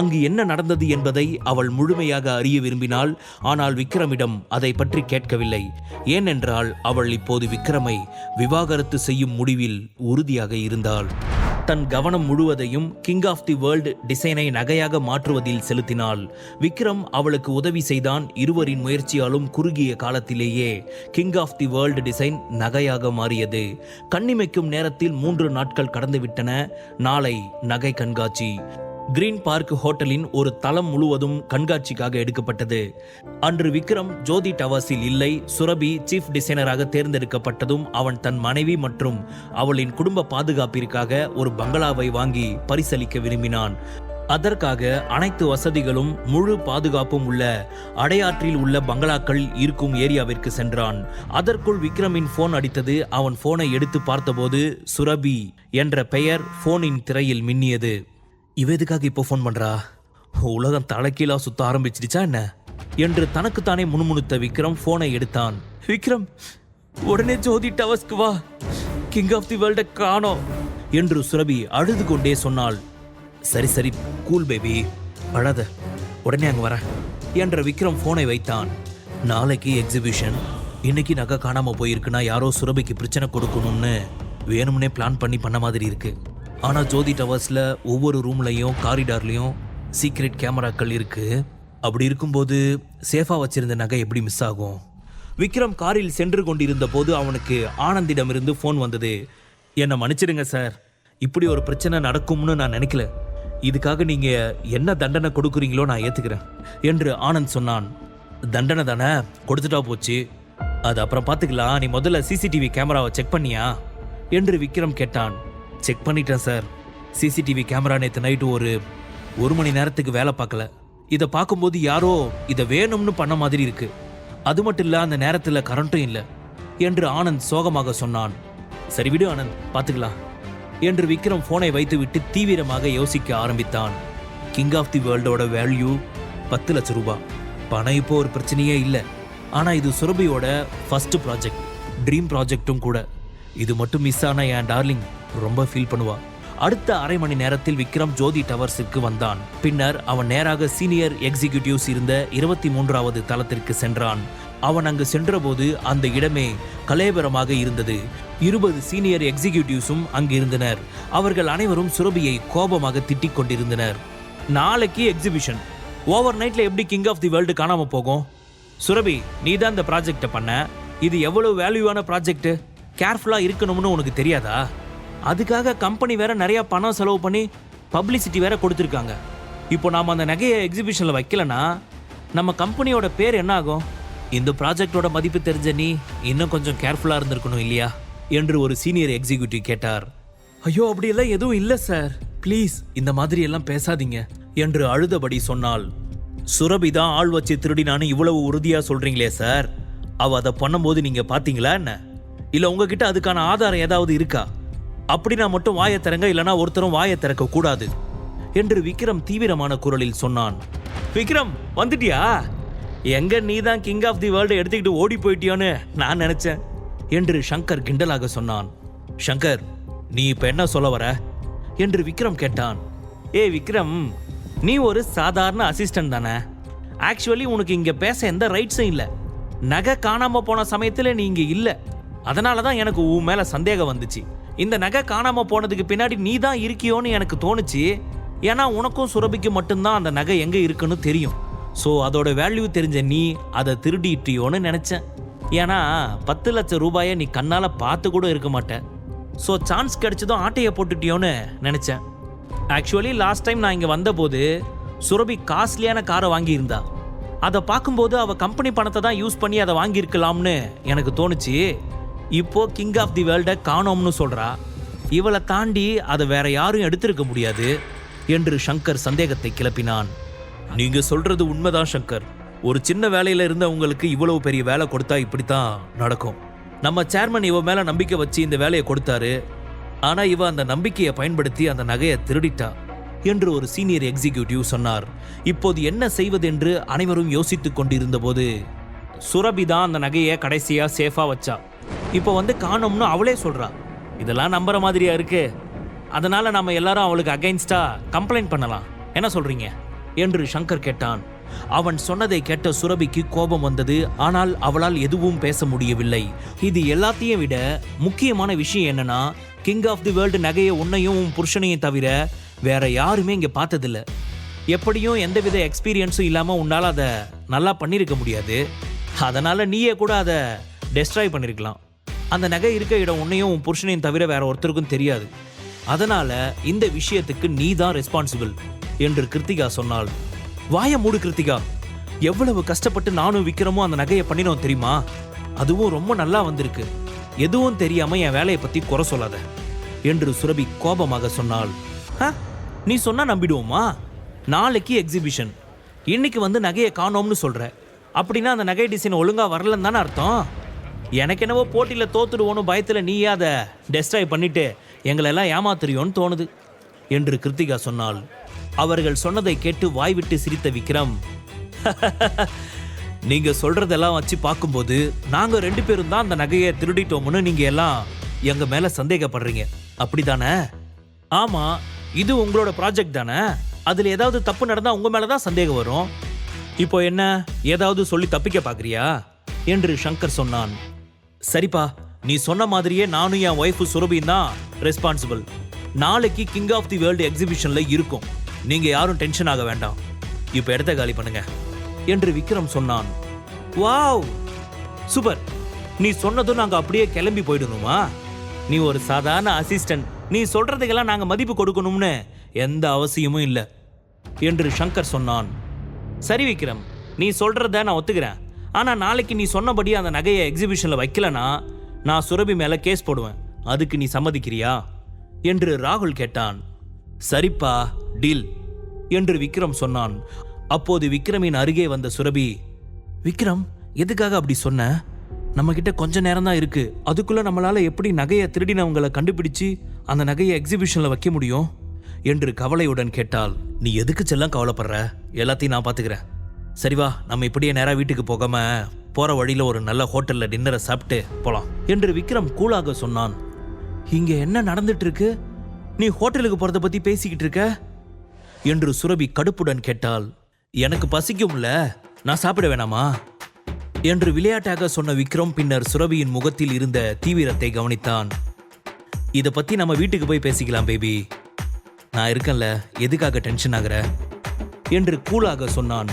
அங்கு என்ன நடந்தது என்பதை அவள் முழுமையாக அறிய விரும்பினாள். ஆனால் விக்ரமிடம் அதை பற்றி கேட்கவில்லை. ஏனென்றால் அவள் இப்போது விக்ரமை விவாகரத்து செய்யும் முடிவில் உறுதியாக இருந்தாள். தன் கவனம் முழுவதையும் கிங் ஆஃப் தி வேர்ல்ட் டிசைனை நகையாக மாற்றுவதில் செலுத்தினாள். விக்ரம் அவளுக்கு உதவி செய்தான் இருவரின் முயற்சியாலும் குறுகிய காலத்திலேயே king of the world design நகையாக மாறியது. கண்ணிமைக்கும் நேரத்தில் மூன்று நாட்கள் கடந்துவிட்டன. நாளை நகை கண்காட்சி. கிரீன் பார்க் ஹோட்டலின் ஒரு தளம் முழுவதும் கண்காட்சிக்காக எடுக்கப்பட்டது. அன்று விக்ரம் ஜோதி டவர்ஸில் இல்லை சுரபி சீஃப் டிசைனராக தேர்ந்தெடுக்கப்பட்டதும் அவன் தன் மனைவி மற்றும் அவளின் குடும்ப பாதுகாப்பிற்காக ஒரு பங்களாவை வாங்கி பரிசளிக்க விரும்பினான். அதற்காக அனைத்து வசதிகளும் முழு பாதுகாப்பும் உள்ள அடையாற்றில் உள்ள பங்களாக்கள் இருக்கும் ஏரியாவிற்கு சென்றான். அதற்குள் விக்ரமின் போன் அடித்தது. அவன் போனை எடுத்து பார்த்தபோது சுரபி என்ற பெயர் போனின் திரையில் மின்னியது. இவ எதுக்காக இப்போ ஃபோன் பண்றா? உலகம் தலைக்கீழா சுத்த ஆரம்பிச்சிடுச்சா என்ன? என்று தனக்குத்தானே முணுமுணுத்த விக்ரம் போனை எடுத்தான். விக்ரம் உடனே ஜோதி டவர்ஸ்க்கு வா. கிங் ஆஃப் தி வேர்ல்ட காணோம் என்று சுரபி அழுது கொண்டே சொன்னாள். சரி சரி கூல் பேபி அழாத உடனே அங்க வர என்ற விக்ரம் போனை வைத்தான். நாளைக்கு எக்ஸிபிஷன் இன்னைக்கு நகை காணாம போயிருக்குன்னா யாரோ சுரபிக்கு பிரச்சனை கொடுக்கணும்னு வேணும்னே பிளான் பண்ணி பண்ண மாதிரி இருக்கு. ஆனால் ஜோதி டவர்ஸில் ஒவ்வொரு ரூம்லையும் காரிடார்லேயும் சீக்ரெட் கேமராக்கள் இருக்குது அப்படி இருக்கும்போது சேஃபாக வச்சுருந்த நகை எப்படி மிஸ் ஆகும்? விக்ரம் காரில் சென்று கொண்டிருந்த போது அவனுக்கு ஆனந்திடமிருந்து ஃபோன் வந்தது. என்னை மன்னிச்சிடுங்க சார் இப்படி ஒரு பிரச்சனை நடக்கும்னு நான் நினைக்கல. இதுக்காக நீங்கள் என்ன தண்டனை கொடுக்குறீங்களோ நான் ஏற்றுக்கிறேன் என்று ஆனந்த் சொன்னான். தண்டனை தானே? கொடுத்துட்டா போச்சு. அது அப்புறம் பார்த்துக்கலாம் நீ முதல்ல சிசிடிவி கேமராவை செக் பண்ணியா? என்று விக்ரம் கேட்டான். செக் பண்ணிட்டேன் சார். சிசிடிவி கேமரா நேற்று நைட்டு ஒரு ஒரு மணி நேரத்துக்கு வேலை பார்க்கல. இதை பார்க்கும்போது யாரோ இதை வேணும்னு பண்ண மாதிரி இருக்கு. அது மட்டும் இல்லை அந்த நேரத்தில் கரண்ட்டும் இல்லை என்று ஆனந்த் சோகமாக சொன்னான். சரி விடு ஆனந்த் பார்த்துக்கலாம் என்று விக்ரம் ஃபோனை வைத்துவிட்டு தீவிரமாக யோசிக்க ஆரம்பித்தான். கிங் ஆஃப் தி வேர்ல்டோட வேல்யூ பத்து லட்சம் ரூபாய் பணம் இப்போ ஒரு பிரச்சனையே இல்லை. ஆனால் இது சுரபியோட ஃபர்ஸ்ட் ப்ராஜெக்ட் ட்ரீம் ப்ராஜெக்ட்டும் கூட. இது மட்டும் மிஸ் ஆனால் என் டார்லிங் ரொம்ப ஃபீல் பண்ணுவா. அடுத்த அரை மணி நேரத்தில் விக்ரம் ஜோதி டவர்ஸுக்கு வந்தான். பின்னர் அவன் நேராக சீனியர் எக்ஸிகியூட்டிவ்ஸ் இருந்த இருபத்தி மூன்றாவது தளத்திற்கு சென்றான். அவன் அங்கு சென்றபோது அந்த இடமே கலேபரமாக இருந்தது. இருபது சீனியர் எக்ஸிகியூட்டிவ்ஸும் அங்கு இருந்தனர். அவர்கள் அனைவரும் சுரபியை கோபமாக திட்டிக் கொண்டிருந்தனர். நாளைக்கு எக்ஸிபிஷன் ஓவர் நைட்ல எப்படி கிங் ஆஃப் தி வேர்ல்டு காணாம போகும்? சுரபி நீ தான் இந்த ப்ராஜெக்டை பண்ண? இது எவ்வளவு வேல்யூவான ப்ராஜெக்ட் கேர்ஃபுல்லா இருக்கணும்னு உனக்கு தெரியாதா? அதுக்காக கம்பெனி வேற நிறைய பணம் செலவு பண்ணி பப்ளிசிட்டி வேற கொடுத்துருக்காங்க. இப்போ நாம் அந்த நகையை எக்ஸிபிஷனில் வைக்கலனா நம்ம கம்பெனியோட பேர் என்ன ஆகும்? இந்த ப்ராஜெக்டோட மதிப்பு தெரிஞ்ச நீ இன்னும் கொஞ்சம் கேர்ஃபுல்லாக இருந்திருக்கணும் இல்லையா? என்று ஒரு சீனியர் எக்ஸிக்யூட்டிவ் கேட்டார். ஐயோ அப்படியெல்லாம் எதுவும் இல்லை சார் ப்ளீஸ் இந்த மாதிரி எல்லாம் பேசாதீங்க என்று அழுதபடி சொன்னாள். சுரபி தான் ஆள் வச்சு திருடினான்னு இவ்வளவு உறுதியா சொல்றீங்களே சார் அவ அதை பண்ணும்போது நீங்க பாத்தீங்களா என்ன? இல்ல உங்ககிட்ட அதுக்கான ஆதாரம் ஏதாவது இருக்கா? அப்படின்னா மட்டும் வாயை திறங்க இல்லைனா ஒருத்தரும் வாயை திறக்க கூடாது என்று விக்ரம் தீவிரமான குரலில் சொன்னான். விக்ரம் வந்துட்டியா? எங்க நீ தான் கிங் ஆஃப் தி வேர்ல்டு எடுத்துக்கிட்டு ஓடி போயிட்டியோன்னு நான் நினைச்சேன் என்று சங்கர் கிண்டலாக சொன்னான். சங்கர் நீ இப்ப என்ன சொல்ல வர? என்று விக்ரம் கேட்டான். ஏய் விக்ரம் நீ ஒரு சாதாரண அசிஸ்டன்ட் தானே? ஆக்சுவலி உனக்கு இங்க பேச எந்த ரைட்ஸும் இல்ல. நகை காணாம போன சமயத்துல நீ இங்க இல்ல. அதனால தான் எனக்கு உன் மேல சந்தேகம் வந்துச்சு. இந்த நகை காணாம போனதுக்கு பின்னாடி நீ தான் இருக்கியோன்னு எனக்கு தோணுச்சு. ஏன்னா உனக்கும் சுரபிக்கு மட்டும்தான் அந்த நகை எங்க இருக்குன்னு தெரியும். ஸோ அதோட வேல்யூ தெரிஞ்ச நீ அதை திருடிட்டியோன்னு நினச்சேன். ஏன்னா பத்து லட்சம் ரூபாயை நீ கண்ணால் பார்த்து கூட இருக்க மாட்டேன் ஸோ சான்ஸ் கிடைச்சதும் ஆட்டையை போட்டுட்டியோன்னு நினச்சேன். ஆக்சுவலி லாஸ்ட் டைம் நான் இங்கே வந்தபோது சுரபி காஸ்ட்லியான காரை வாங்கியிருந்தா. அதை பார்க்கும்போது அவள் கம்பெனி பணத்தை தான் யூஸ் பண்ணி அதை வாங்கியிருக்கலாம்னு எனக்கு தோணுச்சு. இப்போ கிங் ஆஃப் தி வேர்ல்டை காணோம்னு சொல்றா. இவளை தாண்டி அதை வேற யாரும் எடுத்திருக்க முடியாது என்று சங்கர் சந்தேகத்தை கிளப்பினான். நீங்க சொல்றது உண்மைதான் சங்கர். ஒரு சின்ன வேலையில இருந்த அவங்களுக்கு இவ்வளவு பெரிய வேலை கொடுத்தா இப்படித்தான் நடக்கும். நம்ம சேர்மன் இவ மேல நம்பிக்கை வச்சு இந்த வேலையை கொடுத்தாரு. ஆனா இவ அந்த நம்பிக்கையை பயன்படுத்தி அந்த நகையை திருடிட்டா என்று ஒரு சீனியர் எக்ஸிகியூட்டிவ் சொன்னார். இப்போது என்ன செய்வதென்று அனைவரும் யோசித்துக் கொண்டிருந்த போது சுரபி தான் அந்த நகையை கடைசியா சேஃபா வச்சா. இப்போ வந்து காணோம்னு அவளே சொல்றா. இதெல்லாம் நம்புற மாதிரியா இருக்கு? அதனால நம்ம எல்லாரும் அவளுக்கு அகைன்ஸ்டா கம்ப்ளைண்ட் பண்ணலாம். என்ன சொல்றீங்க? என்று சங்கர் கேட்டான். அவன் சொன்னதை கேட்ட சுரபிக்கு கோபம் வந்தது. ஆனால் அவளால் எதுவும் பேச முடியவில்லை. இது எல்லாத்தையும் விட முக்கியமான விஷயம் என்னன்னா கிங் ஆஃப் தி வேர்ல்டு நகையை உன்னையும் உன் புருஷனையும் தவிர வேற யாருமே இங்க பார்த்ததில்ல. எப்படியும் எந்தவித எக்ஸ்பீரியன்ஸும் இல்லாம உன்னால அதை நல்லா பண்ணியிருக்க முடியாது. அதனால நீயே கூட அதை டெஸ்ட்ராய் பண்ணிருக்கலாம். அந்த நகை இருக்க இடம் உன்னையும் உன் புருஷனையும் தவிர வேற ஒருத்தருக்கும் தெரியாது. அதனால இந்த விஷயத்துக்கு நீ தான் ரெஸ்பான்சிபிள் என்று கிருத்திகா சொன்னாள். வாய மூடு கிருத்திகா. எவ்வளவு கஷ்டப்பட்டு நானும் விக்ரமும் அந்த நகையை பண்ணினோம் தெரியுமா? அதுவும் ரொம்ப நல்லா வந்திருக்கு. எதுவும் தெரியாம என் வேலையை பத்தி குறை சொல்லாத என்று சுரபி கோபமாக சொன்னாள். நீ சொன்னா நம்பிடுவோமா? நாளைக்கு எக்ஸிபிஷன் இன்னைக்கு வந்து நகையை காணோம்னு சொல்ற. அப்படின்னா அந்த நகை டிசைன் ஒழுங்கா வரலன்னு தானே அர்த்தம்? எனக்கு என்னவோ போட்டியில் தோத்துடுவோன்னு பயத்தில் நீயே அதை டெஸ்ட்ராய் பண்ணிட்டு எங்களை எல்லாம் ஏமாத்துறியோன்னு தோணுது. என்று கிருத்திகா சொன்னாள். அவர்கள் சொன்னதை கேட்டு வாய்விட்டு சிரித்த விக்ரம். நீங்க சொல்றதெல்லாம் வச்சு பார்க்கும்போது நாங்க ரெண்டு பேரும் தான் அந்த நகையை திருடிட்டோம்னு நீங்க எல்லாம் எங்க மேல சந்தேகப்படுறீங்க. அப்படிதானே? ஆமா இது உங்களோட ப்ராஜெக்ட் தானே? அதுல ஏதாவது தப்பு நடந்தா உங்க மேலே தான் சந்தேகம் வரும். இப்போ என்ன? ஏதாவது சொல்லி தப்பிக்க பாக்குறியா என்று சங்கர் சொன்னான். சரிப்பா நீ சொன்ன மாதிரியே நானும் என் ஒய்ஃபு சுரபியும் தான் ரெஸ்பான்சிபிள் நாளைக்கு கிங் ஆஃப் தி வேர்ல்டு எக்ஸிபிஷன்ல இருக்கும். நீங்க யாரும் டென்ஷன் ஆக வேண்டாம். இப்போ இடத்த காலி பண்ணுங்க. என்று விக்ரம் சொன்னான். வாவ்! சூப்பர்! நீ சொன்னதும் நாங்க அப்படியே கிளம்பி போயிடணுமா? நீ ஒரு சாதாரண அசிஸ்டன்ட் நீ சொல்றதுக்கெல்லாம் நாங்க மதிப்பு கொடுக்கணும்னு எந்த அவசியமும் இல்லை. என்று சங்கர் சொன்னான். சரி விக்ரம் நீ சொல்றத நான் ஒத்துக்கிறேன். ஆனால் நாளைக்கு நீ சொன்னபடி அந்த நகையை எக்ஸிபிஷனில் வைக்கலனா நான் சுரபி மேலே கேஸ் போடுவேன். அதுக்கு நீ சம்மதிக்கிறியா? என்று ராகுல் கேட்டான். சரிப்பா டீல் என்று விக்ரம் சொன்னான். அப்போது விக்ரமின் அருகே வந்த சுரபி விக்ரம் எதுக்காக அப்படி சொன்ன? நம்மக்கிட்ட கொஞ்ச நேரம் தான் இருக்கு. அதுக்குள்ள நம்மளால எப்படி நகையை திருடினவங்களை கண்டுபிடிச்சு அந்த நகையை எக்ஸிபிஷனில் வைக்க முடியும்? என்று கவலையுடன் கேட்டால் நீ எதுக்கு செல்லம் கவலைப்படுற? எல்லாத்தையும் நான் பார்த்துக்கிறேன் சரி வா நம்ம இப்படியே நேராக வீட்டுக்கு போகாம போற வழியில ஒரு நல்ல ஹோட்டல்ல டின்னரை சாப்பிட்டு போலாம். என்று விக்ரம் கூலாக சொன்னான். இங்க என்ன நடந்துட்டு இருக்கு நீ ஹோட்டலுக்கு போறத பத்தி பேசிக்கிட்டு இருக்க? என்று சுரபி கடுப்புடன் கேட்டாள். எனக்கு பசிக்கும்ல நான் சாப்பிட வேணாமா? என்று விளையாட்டாக சொன்ன விக்ரம் பின்னர் சுரபியின் முகத்தில் இருந்த தீவிரத்தை கவனித்தான். இதை பத்தி நம்ம வீட்டுக்கு போய் பேசிக்கலாம் பேபி. நான் இருக்கேன்ல எதுக்காக டென்ஷன் ஆகிற? என்று கூலாக சொன்னான்.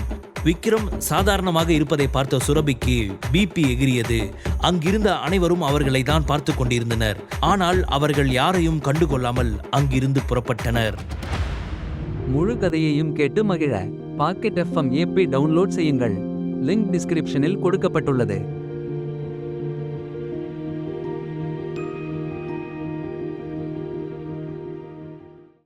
விக்ரம் சாதாரணமாக இருப்பதை பார்த்த சுரபிக்கு பிபி எகிரியது அங்கிருந்த அனைவரும் அவர்களை தான் பார்த்து கொண்டிருந்தனர். ஆனால் அவர்கள் யாரையும் கண்டுகொள்ளாமல் அங்கிருந்து புறப்பட்டனர். முழு கதையையும் கேட்டு மகிழ. பாக்கெட் எஃப்எம் ஏபி டவுன்லோட் செய்யுங்கள். லிங்க் டிஸ்கிரிப்ஷனில் கொடுக்கப்பட்டுள்ளது.